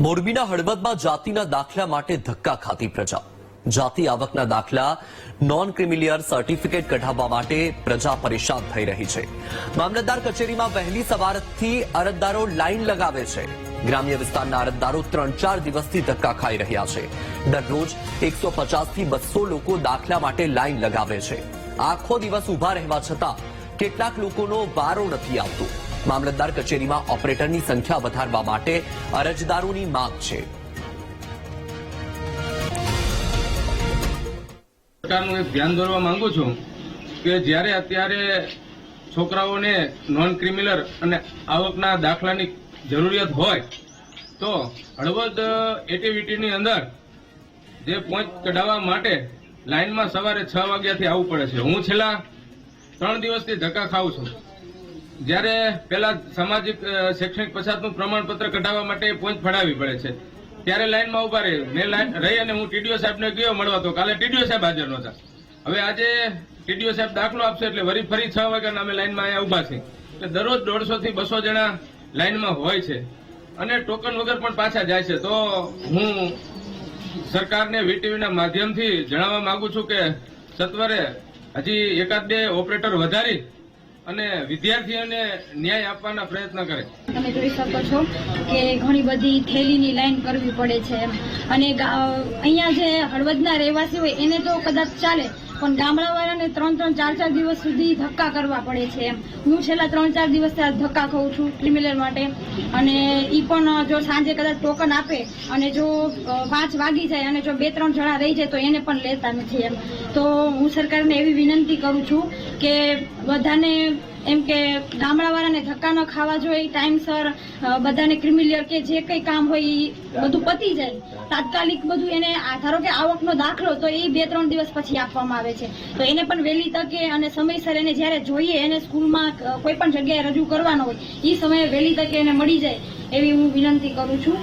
મોરબીના હળવદમાં જાતિના દાખલા માટે ધક્કા ખાતી પ્રજા. જાતિ આવકના દાખલા નોન ક્રિમિલિયર સર્ટિફિકેટ કઢાવવા માટે પ્રજા પરેશાન થઈ રહી છે. મામલતદાર કચેરીમાં વહેલી સવારથી અરજદારો લાઇન લગાવે છે. ગ્રામ્ય વિસ્તારના અરજદારો ત્રણ ચાર દિવસથી ધક્કા ખાઈ રહ્યા છે. દરરોજ એકસો થી બસો લોકો દાખલા માટે લાઇન લગાવે છે. આખો દિવસ ઊભા રહેવા છતાં કેટલાક લોકોનો વારો નથી આવતો. મામલતદાર કચેરીમાં ઓપરેટરની સંખ્યા વધારવા માટે અરજદારોની માંગ છે. સરકારનું એક ધ્યાન દોરવા માંગુ છું કે જ્યારે અત્યારે છોકરાઓને નોન ક્રિમિનલ અને આવકના દાખલાની જરૂરિયાત હોય, તો હળવદ એક્ટિવિટીની અંદર જે પોઈન્ટ કઢાવવા માટે લાઇનમાં સવારે છ વાગ્યાથી આવવું પડે છે. હું છેલ્લા ત્રણ દિવસથી ધક્કા ખાઉં છું. જ્યારે પેલા સામાજિક શૈક્ષણિક પછાતનું પ્રમાણપત્ર કઢાવવા માટે પોઈન્ટ ફડાવી પડે છે, ત્યારે લાઈનમાં ઊભા રહી. મેં લાઈન રહી અને હું ટીડીઓ સાહેબને ગયો મળવા તો કાલે ટીડીઓ સાહેબ હાજર નહોતા હવે આજે ટીડીઓ સાહેબ દાખલો આપશે એટલે વરી ફરી છ વાગ્યાના અમે લાઈનમાં અહીંયા ઊભા છીએ. એટલે દરરોજ દોઢસો થી બસો જણા લાઈનમાં હોય છે. અને ટોકન વગર પણ પાછા જાય છે. તો હું સરકારને વીટીવીના માધ્યમથી જણાવવા માંગુ છું કે સત્વરે હજી એકાદ બે ઓપરેટર વધારી અને વિદ્યાર્થીઓને ન્યાય આપવાના પ્રયત્ન કરે તમે જોઈ શકો છો કે ઘણી બધી થેલીની લાઈન કરવી પડે છે. અને અહીંયા જે હળવદના રહેવાસી હોય એને તો કદાચ ચાલે પણ ગામડાવાળાને ત્રણ ત્રણ ચાર ચાર દિવસ સુધી ધક્કા કરવા પડે છે એમ. હું છેલ્લા ત્રણ ચાર દિવસથી આ ધક્કા ખાઉં છું ક્રિમિનલ માટે. અને એ પણ જો સાંજે કદાચ ટોકન આપે અને જો પાંચ વાગી જાય અને જો બે ત્રણ જણા રહી જાય તો એને પણ લેતા નથી એમ. તો હું સરકારને એવી વિનંતી કરું છું કે બધાને એમ કે ગામડાવાળાને ધક્કા ન ખાવા જોઈએ, ટાઈમસર બધાને ક્રિમિલિયર કે જે કંઈ કામ હોય એ બધું પતી જાય. તાત્કાલિક બધું એને ધારો કે આવકનો દાખલો, તો એ બે ત્રણ દિવસ પછી આપવામાં આવે છે. તો એને પણ વહેલી તકે અને સમયસર એને જ્યારે જોઈએ, એને સ્કૂલમાં કોઈ પણ જગ્યાએ રજૂ કરવાનો હોય એ સમયે વહેલી તકે એને મળી જાય, એવી હું વિનંતી કરું છું.